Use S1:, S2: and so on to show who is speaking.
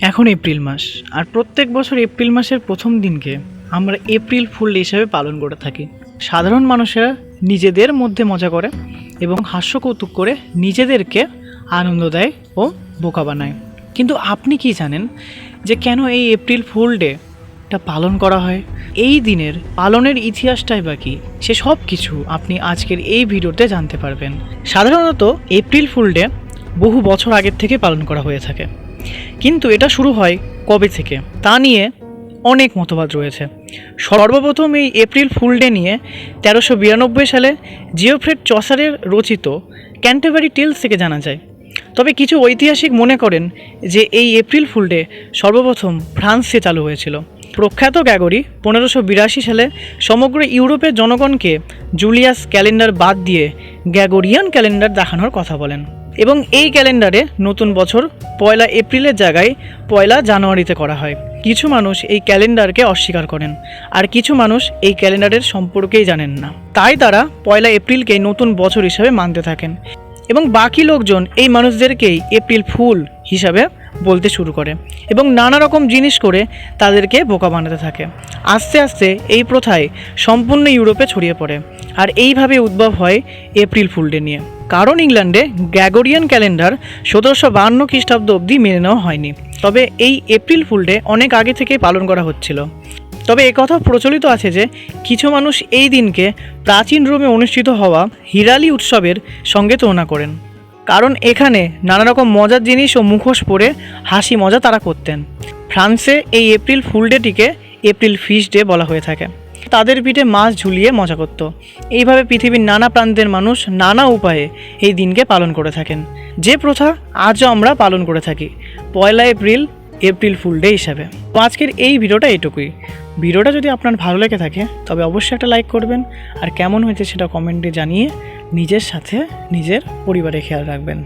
S1: এখন এপ্রিল মাস, আর প্রত্যেক বছর এপ্রিল মাসের প্রথম দিনকে আমরা এপ্রিল ফুল ডে হিসাবে পালন করে থাকি। সাধারণ মানুষেরা নিজেদের মধ্যে মজা করে এবং হাস্য কৌতুক করে নিজেদেরকে আনন্দ দেয় ও বোকা বানায়। কিন্তু আপনি কি জানেন যে কেন এই এপ্রিল ফুল ডে টা পালন করা হয়? এই দিনের পালনের ইতিহাসটাই বা কি? সে সব কিছু আপনি আজকের এই ভিডিওতে জানতে পারবেন। সাধারণত এপ্রিল ফুল ডে বহু বছর আগের থেকে পালন করা হয়ে থাকে। কিন্তু এটা শুরু হয় কবে থেকে? তা নিয়ে অনেক মতবাদ রয়েছে। সর্বপ্রথম এই এপ্রিল ফুল ডে নিয়ে তেরোশো বিরানব্বই সালে জিওফ্রেড চসারের রচিত ক্যান্টারবারি টেলস থেকে জানা যায়। তবে কিছু ঐতিহাসিক মনে করেন যে এই এপ্রিল ফুল ডে সর্বপ্রথম ফ্রান্সে চালু হয়েছিল। প্রখ্যাত গ্যাগরি পনেরোশো বিরাশি সালে সমগ্র ইউরোপের জনগণকে জুলিয়াস ক্যালেন্ডার বাদ দিয়ে গ্যাগোরিয়ান ক্যালেন্ডার দেখানোর কথা বলেন। এবং এই ক্যালেন্ডারে নতুন বছর পয়লা এপ্রিলের জায়গায় পয়লা জানুয়ারিতে করা হয়। কিছু মানুষ এই ক্যালেন্ডারকে অস্বীকার করেন, আর কিছু মানুষ এই ক্যালেন্ডারের সম্পর্কেই জানেন না। তাই তারা পয়লা এপ্রিলকে নতুন বছর হিসাবে মানতে থাকেন এবং বাকি লোকজন এই মানুষদেরকেই এপ্রিল ফুল হিসাবে বলতে শুরু করে এবং নানা রকম জিনিস করে তাদেরকে বোকা বানাতে থাকে। আস্তে আস্তে এই প্রথায় সম্পূর্ণ ইউরোপে ছড়িয়ে পড়ে, আর এইভাবে উদ্ভব হয় এপ্রিল ফুল ডে নিয়ে। কারণ ইংল্যান্ডে গ্যাগোরিয়ান ক্যালেন্ডার সতেরোশো বাহান্ন খ্রিস্টাব্দ অবধি মেনে নেওয়া হয়নি। তবে এই এপ্রিল ফুল ডে অনেক আগে থেকেই পালন করা হচ্ছিল। তবে একথা প্রচলিত আছে যে, কিছু মানুষ এই দিনকে প্রাচীন রোমে অনুষ্ঠিত হওয়া হিরালি উৎসবের সঙ্গে তুলনা করেন। কারণ এখানে নানা রকম মজার জিনিস ও মুখোশ পরে হাসি মজা তারা করতেন। ফ্রান্সে এই এপ্রিল ফুল ডেটিকে এপ্রিল ফিশ ডে বলা হয়ে থাকে। তাদের পিঠে মাছ ঝুলিয়ে মজা করত। এইভাবে পৃথিবীর নানা প্রান্তের মানুষ নানা উপায়ে এই দিনকে পালন করে থাকেন। যে প্রথা আজও আমরা পালন করে থাকি, পয়লা এপ্রিল এপ্রিল ফুল ডে হিসাবে। তো আজকের এই ভিডিওটা এইটুকুই। ভিডিওটা যদি আপনার ভালো লেগে থাকে, তবে অবশ্যই একটা লাইক করবেন আর কেমন হয়েছে সেটা কমেন্টে জানিয়ে নিজের সাথে নিজের পরিবারে খেয়াল রাখবেন।